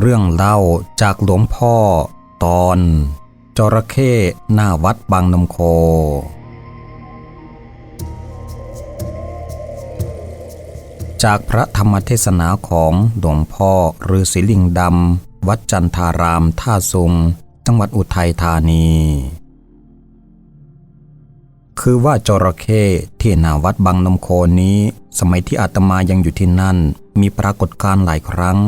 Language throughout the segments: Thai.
เรื่องเล่าจากหลวงพ่อ ตอน จระเข้หน้าวัดบางนมโค จากพระธรรมเทศนาของหลวงพ่อฤาษีลิงดำ วัดจันทารามท่าซุง จังหวัดอุทัยธานี คือว่าจระเข้ที่หน้าวัดบางนมโคนี้ สมัยที่อาตมายังอยู่ที่นั่นมีปรากฏการณ์หลายครั้ง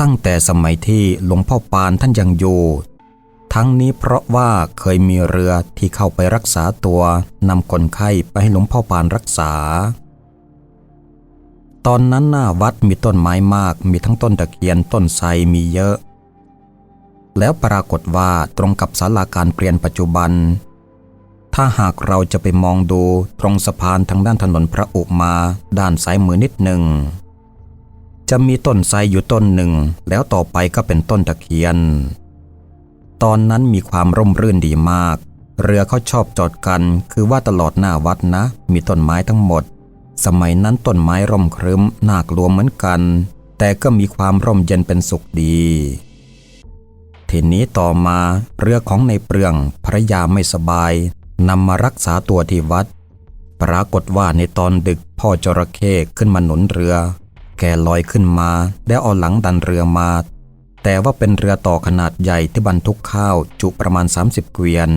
ตั้งแต่สมัยที่หลวงพ่อปานท่านยังอยู่ทั้งนี้เพราะว่าเคยมีเรือที่เข้าไปรักษาตัวนำคนไข้ไปให้หลวงพ่อปานรักษา ตอนนั้นหน้าวัดมีต้นไม้มากมีทั้งต้นตะเคียนต้นไทรมีเยอะ แล้วปรากฏว่าตรงกับศาลาการเปลี่ยนปัจจุบัน ถ้าหากเราจะไปมองดูตรงสะพานทางด้านถนนพระอุมาด้านซ้ายมือนิดหนึ่ง จะมีต้นไทรอยู่ต้นหนึ่ง แล้วต่อไปก็เป็นต้นตะเคียน ตอนนั้นมีความร่มรื่นดีมาก เรือเขาชอบจอดกัน คือว่าตลอดหน้าวัดนะ มีต้นไม้ทั้งหมด สมัยนั้นต้นไม้ร่มครึ้มน่ากลัวเหมือนกัน แต่ก็มีความร่มเย็นเป็นสุขดีทีนี้ต่อมาเรือของในเปลืองภรยาไม่สบายนำมารักษาตัวที่วัด ปรากฏว่าในตอนดึกพ่อจระเข้ขึ้นมาหนุนเรือ แกลอยขึ้นมา แล้วเอาหลังดันเรือมา แต่ว่าเป็นเรือต่อขนาดใหญ่ที่บรรทุกข้าวจุประมาณ 30 เกวียน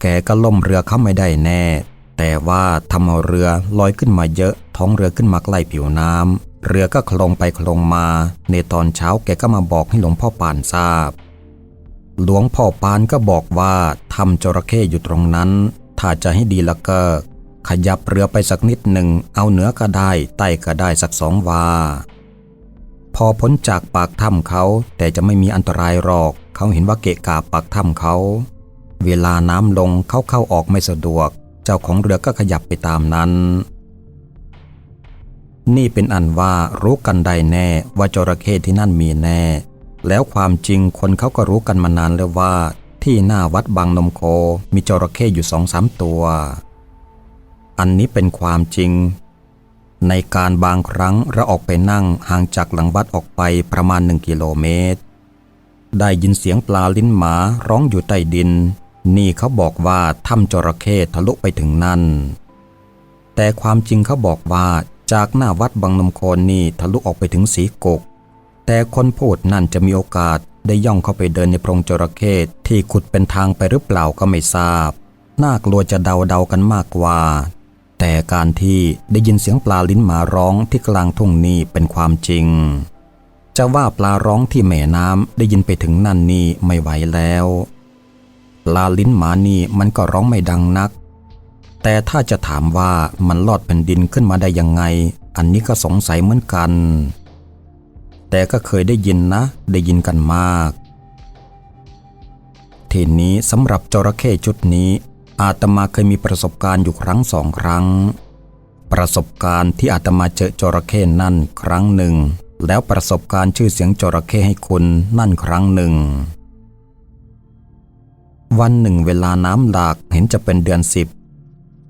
แกก็ล่มเรือเข้าไม่ได้แน่ แต่ว่าทำเอาเรือลอยขึ้นมาเยอะ ท้องเรือขึ้นมาใกล้ผิวน้ำเรือก็คลงไปคลงมา ในตอนเช้าแกก็มาบอกให้หลวงพ่อปานทราบ หลวงพ่อปานก็บอกว่าทำจระเข้อยู่ตรงนั้น ถ้าจะให้ดีละก็ ขยับเรือไปสักนิดหนึ่ง เอาเหนือก็ได้ ใต้ก็ได้สักสองวา พอพ้นจากปากถ้ำเขา แต่จะไม่มีอันตรายหรอก เขาเห็นว่าเกะกาปากถ้ำเขา เวลาน้ำลงเขาเข้าออกไม่สะดวก เจ้าของเรือก็ขยับไปตามนั้น นี่เป็นอันว่ารู้กันได้แน่ว่าจระเข้ที่นั่นมีแน่ แล้วความจริงคนเขาก็รู้กันมานานแล้วว่า ที่หน้าวัดบางนมโค มีจระเข้อยู่สองสามตัว อันนี้เป็นความจริง ในการบางครั้งเราออกไปนั่งห่างจากหลังวัดออกไปประมาณหนึ่งกิโลเมตร ได้ยินเสียงปลาลิ้นหมาร้องอยู่ใต้ดิน นี่เขาบอกว่าถ้ำจระเข้ทะลุไปถึงนั่น แต่ความจริงเขาบอกว่าจากหน้าวัดบางนมโคนนี่ทะลุออกไปถึงสีกก แต่คนพูดนั่นจะมีโอกาสได้ย่องเข้าไปเดินในโพรงจระเข้ที่ขุดเป็นทางไปหรือเปล่าก็ไม่ทราบ น่ากลัวจะเดาเดากันมากกว่า แต่การที่ได้ยินเสียงปลาลิ้นหมาร้องที่กลางทุ่งนี้เป็นความจริง จะว่าปลาร้องที่แม่น้ำได้ยินไปถึงนั่นนี่ไม่ไหวแล้ว ปลาลิ้นหมานี่มันก็ร้องไม่ดังนัก แต่ถ้าจะถามว่ามันลอดแผ่นดินขึ้นมาได้ยังไง อันนี้ก็สงสัยเหมือนกัน แต่ก็เคยได้ยินนะ ได้ยินกันมากทีนี้สำหรับจระเข้ชุดนี้ อาตมาเคยมีประสบการณ์อยู่ครั้งสองครั้ง ประสบการณ์ที่อาตมาเจอจระเข้นั่นครั้งหนึ่ง แล้วประสบการณ์ชื่อเสียงจระเข้ให้คุณนั่นครั้งหนึ่ง วันหนึ่งเวลาน้ำหลากเห็นจะเป็นเดือนสิบ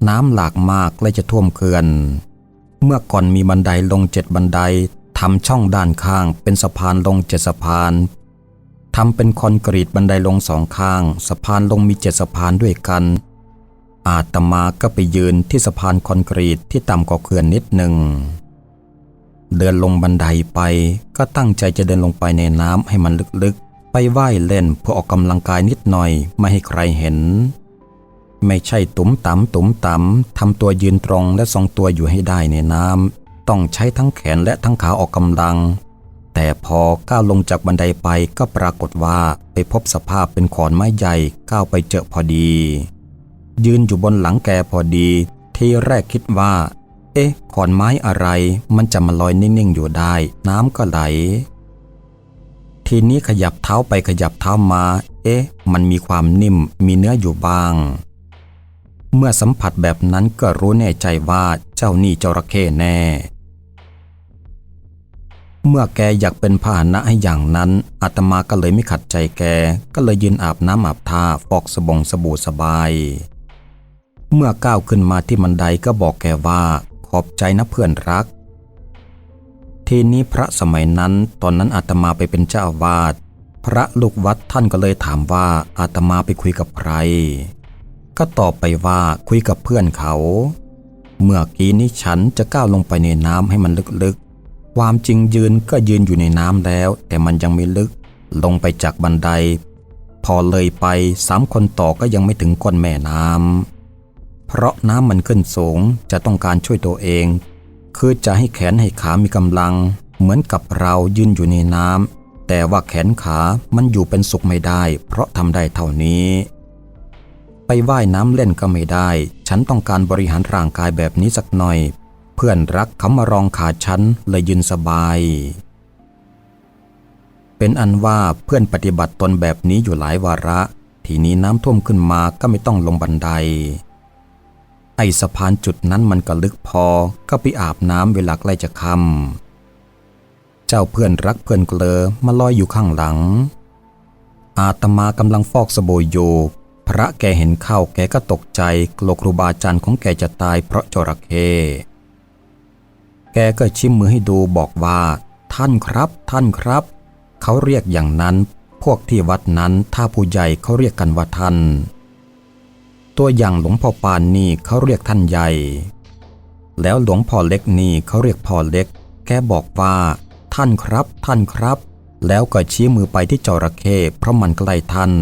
น้ำหลากมากและจะท่วมเขื่อน เมื่อก่อนมีบันไดลงเจ็ดบันไดทำช่องด้านข้างเป็นสะพานลงเจ็ดสะพานทำเป็นคอนกรีตบันไดลงสองข้าง สะพานลงมีเจ็ดสะพานด้วยกัน อาตมาก็ไปยืนที่สะพานคอนกรีตที่ต่ำกว่าเขื่อนนิดหนึ่ง เดินลงบันไดไปก็ตั้งใจจะเดินลงไปในน้ำให้มันลึกๆ ไปว่ายเล่นเพื่อออกกำลังกายนิดหน่อยไม่ให้ใครเห็น ไม่ใช่ตุ้มตำตุ้มตำทำตัวยืนตรงและทรงตัวอยู่ให้ได้ในน้ำต้องใช้ทั้งแขนและทั้งขาออกกำลัง แต่พอก้าวลงจากบันไดไปก็ปรากฏว่าไปพบสภาพเป็นขอนไม้ใหญ่ก้าวไปเจอพอดี ยืนอยู่บนหลังแกพอดี ที่แรกคิดว่า เอ๊ะขอนไม้อะไร มันจะมาลอยนิ่งๆอยู่ได้ น้ำก็ไหล ทีนี้ขยับเท้าไปขยับเท้ามา เอ๊ะ มันมีความนิ่มมีเนื้ออยู่บ้าง เมื่อสัมผัสแบบนั้นก็รู้แน่ใจว่าเจ้านี่จระเข้แน่เมื่อแกอยากเป็นพาหนะให้อย่างนั้น อาตมาก็เลยไม่ขัดใจแก ก็เลยยืนอาบน้ำอาบท่าฟอกสบงสบู่สบาย เมื่อก้าวขึ้นมาที่บันไดก็บอกแกว่าขอบใจนะเพื่อนรัก ทีนี้พระสมัยนั้นตอนนั้นอาตมาไปเป็นเจ้าอาวาสพระลูกวัดท่านก็เลยถามว่าอาตมาไปคุยกับใคร ก็ตอบไปว่าคุยกับเพื่อนเขา เมื่อกี้นี้ฉันจะก้าวลงไปในน้ำให้มันลึกๆ ความจริงยืนก็ยืนอยู่ในน้ำแล้ว แต่มันยังไม่ลึก ลงไปจากบันได พอเลยไปสามคนต่อก็ยังไม่ถึงก้นแม่น้ำ เพราะน้ำมันขึ้นสูงจะต้องการช่วยตัวเอง คือจะให้แขนให้ขามีกำลัง เหมือนกับเรายืนอยู่ในน้ำแต่ว่าแขนขามันอยู่เป็นสุขไม่ได้ เพราะทำได้เท่านี้ ไปว่ายน้ำเล่นก็ไม่ได้ ฉันต้องการบริหารร่างกายแบบนี้สักหน่อย เพื่อนรักเขามารองขาฉันเลยยืนสบาย เป็นอันว่าเพื่อนปฏิบัติตนแบบนี้อยู่หลายวาระ ทีนี้น้ำท่วมขึ้นมาก็ไม่ต้องลงบันได ไอสะพานจุดนั้นมันก็ลึกพอก็ไปอาบน้ำเวลาใกล้จะค่ำเจ้าเพื่อนรักเพื่อนเกลอมาลอยอยู่ข้างหลัง อาตมากำลังฟอกสบู่อยู่พระแกเห็นเข้าแกก็ตกใจกลัวครูบาอาจารย์ของแกจะตายเพราะจระเข้แกก็ชิมมือให้ดูบอกว่า ท่านครับ ท่านครับ เขาเรียกอย่างนั้น พวกที่วัดนั้นถ้าผู้ใหญ่เขาเรียกกันว่าท่าน ตัวอย่างหลวงพ่อปานนี่เขาเรียกท่านใหญ่ แล้วหลวงพ่อเล็กนี่เขาเรียกพ่อเล็กแกบอกว่าท่านครับท่านครับ แล้วก็ชี้มือไปที่จระเข้เพราะมันใกล้ท่าน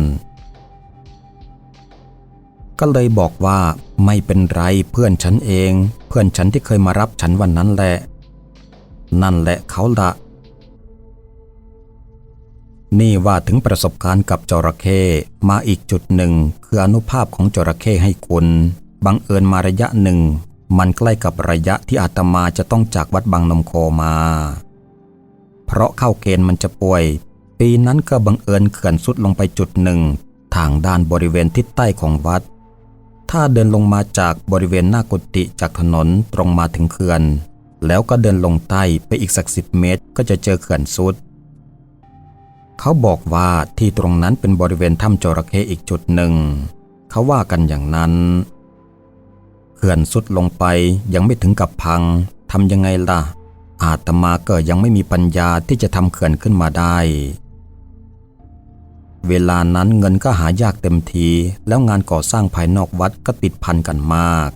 ก็เลยบอกว่าไม่เป็นไรเพื่อนฉันเอง เพื่อนฉันที่เคยมารับฉันวันนั้นแหละ นั่นแหละเขาละ นี่ว่าถึงประสบการณ์กับจระเข้มาอีกจุดหนึ่ง คืออนุภาพของจระเข้ให้คุณบังเอิญมาระยะหนึ่ง มันใกล้กับระยะที่อาตมาจะต้องจากวัดบางนมโคมา เพราะเข้าเกณฑ์มันจะป่วย ปีนั้นก็บังเอิญเขื่อนสุดลงไปจุดหนึ่ง ทางด้านบริเวณทิศใต้ของวัด ถ้าเดินลงมาจากบริเวณหน้ากุฏิจากถนนตรงมาถึงเขื่อน แล้วก็เดินลงใต้ไปอีกสักสิบเมตร ก็จะเจอเขื่อนสุด เขาบอกว่าที่ตรงนั้นเป็นบริเวณถ้ำจระเข้อีกจุดหนึ่ง เขาว่ากันอย่างนั้นเขื่อนสุดลงไปยังไม่ถึงกับพังทำยังไงล่ะ อาตมาก็ยังไม่มีปัญญาที่จะทำเขื่อนขึ้นมาได้ เวลานั้นเงินก็หายากเต็มที แล้วงานก่อสร้างภายนอกวัดก็ติดพันกันมาก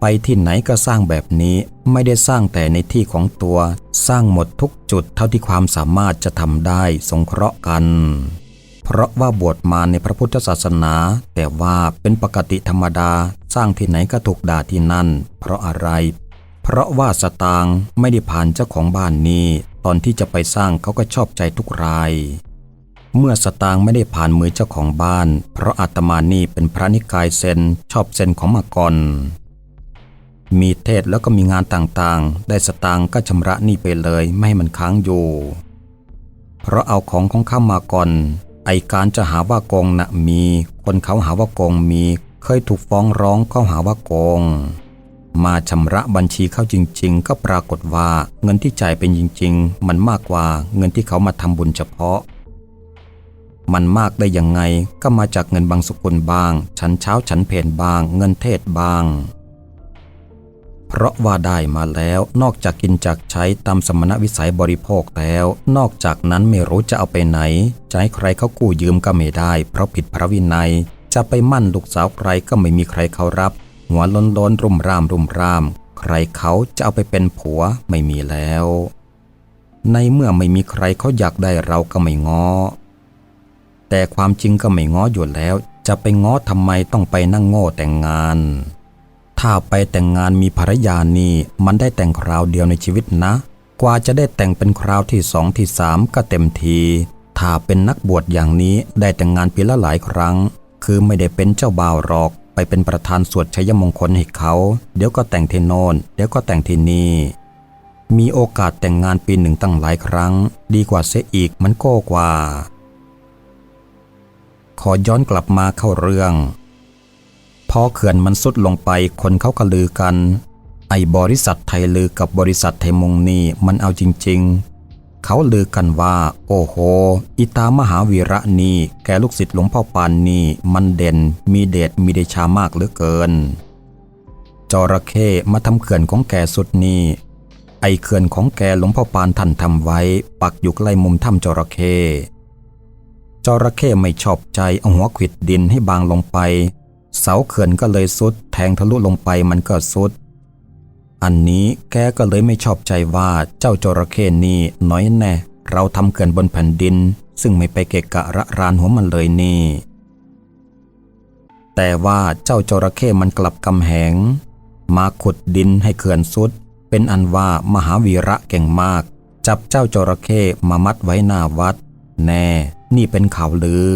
ไปที่ไหนก็สร้างแบบนี้ไม่ได้สร้างแต่ในที่ของตัว สร้างหมดทุกจุดเท่าที่ความสามารถจะทำได้สงเคราะห์กัน เพราะว่าบวชมาในพระพุทธศาสนา แต่ว่าเป็นปกติธรรมดา สร้างที่ไหนก็ถูกด่าที่นั่น เพราะอะไร เพราะว่าสตางค์ไม่ได้ผ่านเจ้าของบ้านนี้ ตอนที่จะไปสร้างเขาก็ชอบใจทุกรายเมื่อสตางค์ไม่ได้ผ่านมือเจ้าของบ้าน เพราะอาตมานี่เป็นพระนิกายเซนชอบเซนของมากร มีเทศแล้วก็มีงานต่างๆ ได้สตางค์ก็ชำระหนี้ไปเลยไม่ให้มันค้างอยู่ เพราะเอาของของข้ามาก่อน ไอการจะหาว่าโกงนะมี คนเขาหาว่าโกงมี เคยถูกฟ้องร้องเขาหาว่าโกง มาชำระบัญชีเข้าจริง ๆ ก็ปรากฏว่าเงินที่จ่ายเป็นจริง ๆ มันมากกว่าเงินที่เขามาทำบุญเฉพาะ มันมากได้ยังไงก็มาจากเงินบางสกุลบางฉันเช้าฉันเพนบาง เงินเทศบาง เพราะว่าได้มาแล้วนอกจากกินจากใช้ตามสมณวิสัยบริโภคแล้ว นอกจากนั้นไม่รู้จะเอาไปไหนจะให้ใครเขากู้ยืมก็ไม่ได้ เพราะผิดพระวินัย จะไปมั่นลูกสาวใครก็ไม่มีใครเขารับ หัวล้นล้นรุมร่ามรุมร่าม ใครเขาจะเอาไปเป็นผัวไม่มีแล้ว ในเมื่อไม่มีใครเขาอยากได้เราก็ไม่ง้อแต่ความจริงก็ไม่ง้ออยู่แล้ว จะไปง้อทำไมต้องไปนั่งโง่แต่งงาน ถ้าไปแต่งงานมีภรรยานี่มันได้แต่งคราวเดียวในชีวิตนะ กว่าจะได้แต่งเป็นคราวที่สองที่สามก็เต็มที ถ้าเป็นนักบวชอย่างนี้ได้แต่งงานปีละหลายครั้ง คือไม่ได้เป็นเจ้าบ่าวหรอก ไปเป็นประธานสวดชัยมงคลให้เขา เดี๋ยวก็แต่งที่โนนเดี๋ยวก็แต่งที่นี่ มีโอกาสแต่งงานปีหนึ่งตั้งหลายครั้ง ดีกว่าเสียอีกมันโก้กว่า ขอย้อนกลับมาเข้าเรื่อง พอเขื่อนมันสุดลงไปคนเขาก็ลือกัน ไอ้บริษัทไทยลือกับบริษัทไทยมงนี่มันเอาจริง ๆ เขาลือกันว่า โอ้โห อิตามหาวีระนี่แกลูกศิษย์หลวงพ่อปานนี่มันเด่นมีเดชมีเดชามากเหลือเกิน จระเข้มาทำเขื่อนของแกสุดนี่ไอเขื่อนของแกหลวงพ่อปานท่านทำไว้ ปักอยู่ใกล้มุมถ้ำจระเข้จระเข้ไม่ชอบใจเอาหัวขิดดินให้บางลงไป เสาเขื่อนก็เลยสุด แทงทะลุลงไปมันก็สุด อันนี้แกก็เลยไม่ชอบใจว่าเจ้าจระเข้นี่น้อยแน่ เราทำเขื่อนบนแผ่นดิน ซึ่งไม่ไปเกะกะระรานหัวมันเลยนี่ แต่ว่าเจ้าจระเข้มันกลับกำแหง มาขุดดินให้เขื่อนสุด เป็นอันว่ามหาวีระเก่งมาก จับเจ้าจระเข้มามัดไว้หน้าวัด แน่ นี่เป็นข่าวลือ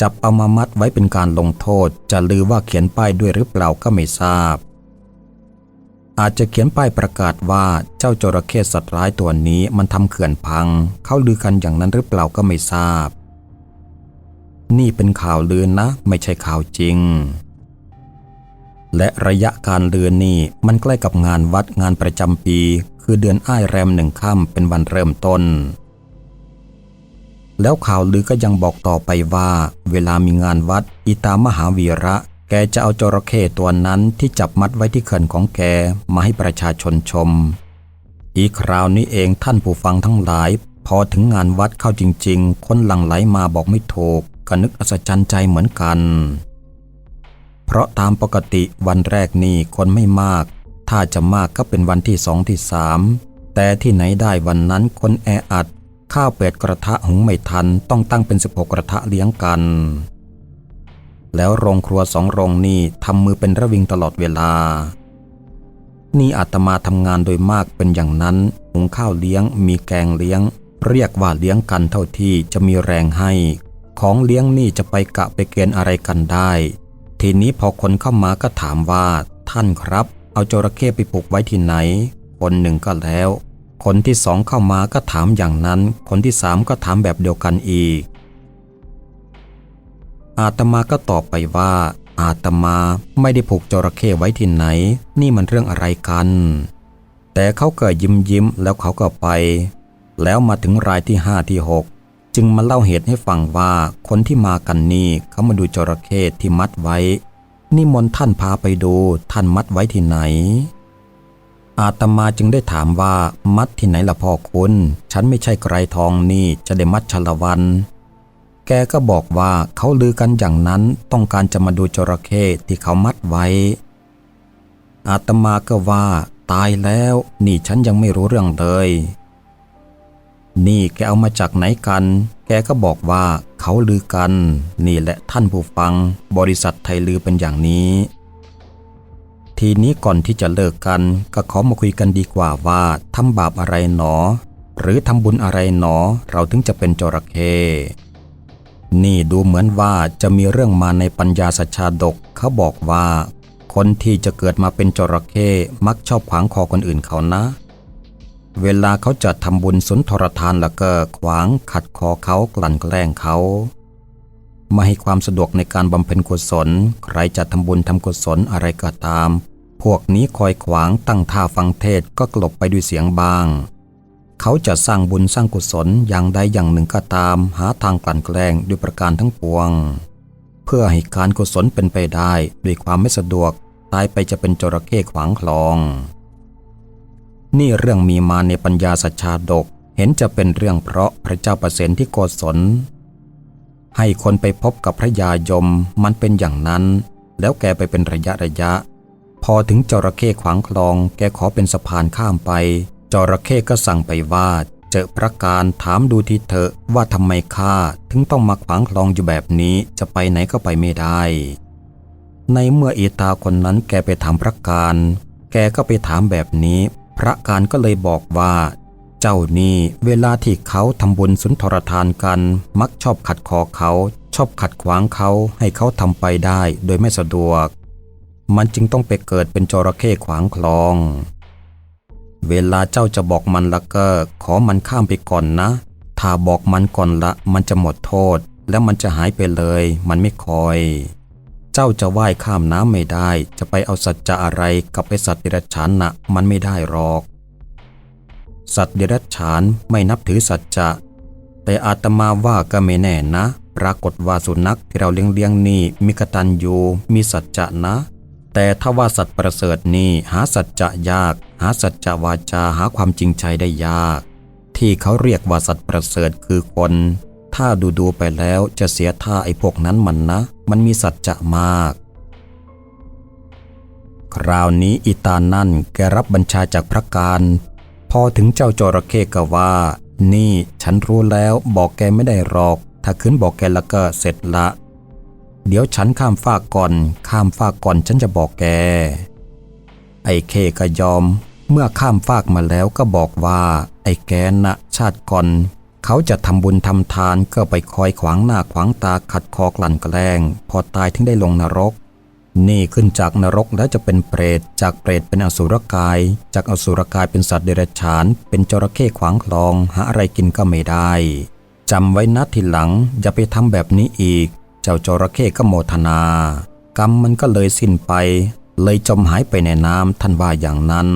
จับเอามามัดไว้เป็นการลงโทษ จะลือว่าเขียนป้ายด้วยหรือเปล่าก็ไม่ทราบ อาจจะเขียนป้ายประกาศว่าเจ้าจระเข้สัตว์ร้ายตัวนี้มันทำเขื่อนพัง เขาลือกันอย่างนั้นหรือเปล่าก็ไม่ทราบ นี่เป็นข่าวลือนะ ไม่ใช่ข่าวจริง และระยะการลือนี่มันใกล้กับงานวัดงานประจำปี คือเดือนอ้ายแรมหนึ่งค่ำเป็นวันเริ่มต้น แล้วข่าวลือก็ยังบอกต่อไปว่า เวลามีงานวัดอีตามหาวีระ แกจะเอาจระเข้ตัวนั้นที่จับมัดไว้ที่เขื่อนของแกมาให้ประชาชนชม อีกคราวนี้เองท่านผู้ฟังทั้งหลาย พอถึงงานวัดเข้าจริง ๆ คนหลั่งไหลมาบอกไม่ถูกก็นึกอัศจรรย์ใจเหมือนกัน เพราะตามปกติวันแรกนี่คนไม่มาก ถ้าจะมากก็เป็นวันที่สองที่สามแต่ที่ไหนได้วันนั้นคนแออัด ข้าวเป็ดกระทะหุงไม่ทันต้องตั้งเป็นสิบหกกระทะเลี้ยงกัน แล้วโรงครัวสองโรงนี่ทำมือเป็นระวิงตลอดเวลา นี่อาตมาทำงานโดยมากเป็นอย่างนั้นหุงข้าวเลี้ยง มีแกงเลี้ยง เรียกว่าเลี้ยงกันเท่าที่จะมีแรงให้ ของเลี้ยงนี่จะไปกะไปเกณฑ์อะไรกันได้ ทีนี้พอคนเข้ามาก็ถามว่า ท่านครับ เอาจระเข้ไปปลูกไว้ที่ไหน คนหนึ่งก็แล้ว คนที่สองเข้ามาก็ถามอย่างนั้น คนที่สามก็ถามแบบเดียวกันอีก อาตมาก็ตอบไปว่า อาตมาไม่ได้ผูกจระเข้ไว้ที่ไหน นี่มันเรื่องอะไรกัน แต่เขาก็ยิ้มยิ้มแล้วเขาก็ไป แล้วมาถึงรายที่ห้าที่หกจึงมาเล่าเหตุให้ฟังว่าคนที่มากันนี่เขามาดูจระเข้ที่มัดไว้ นิมนต์ท่านพาไปดูท่านมัดไว้ที่ไหน อาตมาจึงได้ถามว่ามัดที่ไหนล่ะพ่อคุณฉันไม่ใช่ไกรทองนี่จะได้มัดชลวัน แกก็บอกว่าเขาลือกันอย่างนั้นต้องการจะมาดูจระเข้ที่เขามัดไว้ อาตมาก็ว่า ตายแล้วนี่ฉันยังไม่รู้เรื่องเลย นี่แกเอามาจากไหนกัน แกก็บอกว่าเขาลือกัน นี่แหละท่านผู้ฟัง บริษัทไทยลือเป็นอย่างนี้ ทีนี้ก่อนที่จะเลิกกันก็ขอมาคุยกันดีกว่าว่าทำบาปอะไรหนอ หรือทำบุญอะไรหนอ เราถึงจะเป็นจระเข้นี่ดูเหมือนว่าจะมีเรื่องมาในปัญญาสัชชาดกเขาบอกว่า คนที่จะเกิดมาเป็นจระเข้มักชอบขวางคอคนอื่นเขานะ เวลาเขาจะทำบุญสุนทรทานแล้วก็ขวางขัดคอเขากลั่นแกล้งเขา ม่ให้ความสะดวกในการบำเพ็ญกุศล ใครจะทำบุญทำกุศลอะไรก็ตาม พวกนี้คอยขวางตั้งท่าฟังเทศก็กลบไปด้วยเสียงบาง เขาจะสร้างบุญสร้างกุศลอย่างใดอย่างหนึ่งก็ตาม หาทางกลั่นแกล้งด้วยประการทั้งปวง เพื่อให้การกุศลเป็นไปได้ด้วยความไม่สะดวก ตายไปจะเป็นจระเข้ขวางคลอง นี่เรื่องมีมาในปัญญาสัชชาดกเห็นจะเป็นเรื่องเพราะพระเจ้าประเสนที่โกศล ให้คนไปพบกับพระยายมมันเป็นอย่างนั้น แล้วแกไปเป็นระยะระยะ พอถึงจระเข้ขวางคลอง แกขอเป็นสะพานข้ามไป จระเข้ก็สั่งไปว่าเจอพระการถามดูทีเถอะว่าทำไมข้าถึงต้องมาขวางคลองอยู่แบบนี้จะไปไหนก็ไปไม่ได้ ในเมื่ออีตาคนนั้นแกไปถามพระการ แกก็ไปถามแบบนี้ พระการก็เลยบอกว่า เจ้านี่เวลาที่เขาทำบุญสุนทรทานกัน มักชอบขัดคอเขา ชอบขัดขวางเขาให้เขาทำไปได้โดยไม่สะดวก มันจึงต้องไปเกิดเป็นจระเข้ขวางคลอง เวลาเจ้าจะบอกมันละก็ขอมันข้ามไปก่อนนะ ถ้าบอกมันก่อนละมันจะหมดโทษ แล้วมันจะหายไปเลย มันไม่คอย เจ้าจะว่ายข้ามน้ำไม่ได้ จะไปเอาสัจจะอะไรกับไอสัตว์เดรัจฉานนะมันไม่ได้หรอก สัตว์เดรัจฉานไม่นับถือสัจจะ แต่อาตมาว่าก็ไม่แน่นะ ปรากฏว่าสุนัขที่เราเลี้ยงเลี้ยงนี่มีกตัญญูมีสัจจะนะ แต่ถ้าว่าสัตว์ประเสริฐนี่หาสัจจะยาก หาสัจจะวาจาหาความจริงใจได้ยาก ที่เขาเรียกว่าสัตว์ประเสริฐคือคน ถ้าดูดูไปแล้วจะเสียท่าไอ้พวกนั้นมันนะ มันมีสัจจะมากคราวนี้อีตานั่นแกรับบัญชาจากพระการ พอถึงเจ้าจระเข้ก็ว่า นี่ฉันรู้แล้วบอกแกไม่ได้หรอก ถ้าคืนบอกแกแล้วก็เสร็จละ เดี๋ยวฉันข้ามฟากก่อน ข้ามฟากก่อนฉันจะบอกแก ไอ้เคก็ยอม เมื่อข้ามฟากมาแล้วก็บอกว่า ไอ้แกนะชาติก่อนเขาจะทำบุญทำทานก็ไปคอยขวางหน้าขวางตาขัดคอกลั่นแกล้ง พอตายถึงได้ลงนรก นี่ขึ้นจากนรกแล้วจะเป็นเปรต จากเปรตเป็นอสุรกาย จากอสุรกายเป็นสัตว์เดรัจฉาน เป็นจระเข้ขวางคลอง หาอะไรกินก็ไม่ได้จำไว้นะทีหลัง อย่าไปทำแบบนี้อีก เจ้าจระเข้ก็โมทนา กรรมมันก็เลยสิ้นไป เลยจมหายไปในน้ำท่านว่าอย่างนั้น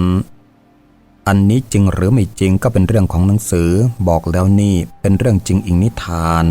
อันนี้จริงหรือไม่จริงก็เป็นเรื่องของหนังสือ บอกแล้วนี่เป็นเรื่องจริงอิงนิทาน